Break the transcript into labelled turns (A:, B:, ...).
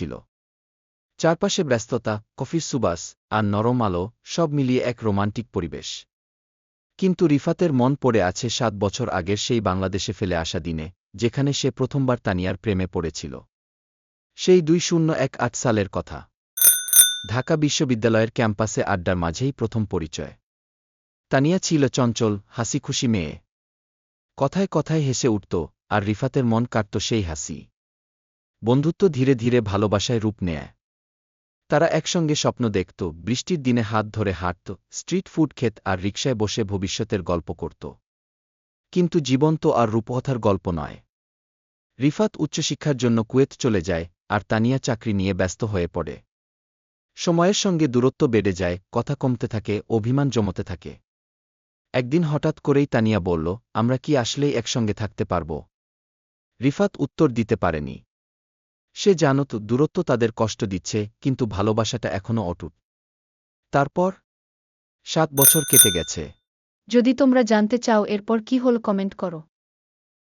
A: ছিল। চারপাশে ব্যস্ততা, কফির সুবাস আর নরম আলো সব মিলিয়ে এক রোমান্টিক পরিবেশ। কিন্তু রিফাতের মন পড়ে আছে সাত বছর আগের সেই বাংলাদেশে ফেলে আসা দিনে, যেখানে সে প্রথমবার তানিয়ার প্রেমে পড়েছিল। সেই দুই শূন্য এক আট সালের কথা। ঢাকা বিশ্ববিদ্যালয়ের ক্যাম্পাসে আড্ডার মাঝেই প্রথম পরিচয়। তানিয়া ছিল চঞ্চল, হাসিখুশি মেয়ে। কথায় কথায় হেসে উঠত, আর রিফাতের মন কাটত সেই হাসি। বন্ধুত্ব ধীরে ধীরে ভালোবাসায় রূপ নেয়। তারা একসঙ্গে স্বপ্ন দেখত, বৃষ্টির দিনে হাত ধরে হাঁটত, স্ট্রিট ফুড খেত আর রিকশায় বসে ভবিষ্যতের গল্প করত। কিন্তু জীবন্ত আর রূপকথার গল্প নয়। রিফাত উচ্চশিক্ষার জন্য কুয়েত চলে যায় আর তানিয়া চাকরি নিয়ে ব্যস্ত হয়ে পড়ে। সময়ের সঙ্গে দূরত্ব বেড়ে যায়, কথা কমতে থাকে, অভিমান জমতে থাকে। একদিন হঠাৎ করেই তানিয়া বলল, আমরা কি আসলেই একসঙ্গে থাকতে পারব? রিফাত উত্তর দিতে পারেনি। সে জানত দূরত্ব তাদের কষ্ট দিচ্ছে, কিন্তু ভালোবাসাটা এখনও অটুট। তারপর সাত বছর কেটে গেছে।
B: যদি তোমরা জানতে চাও, এরপর কি হল কমেন্ট করো।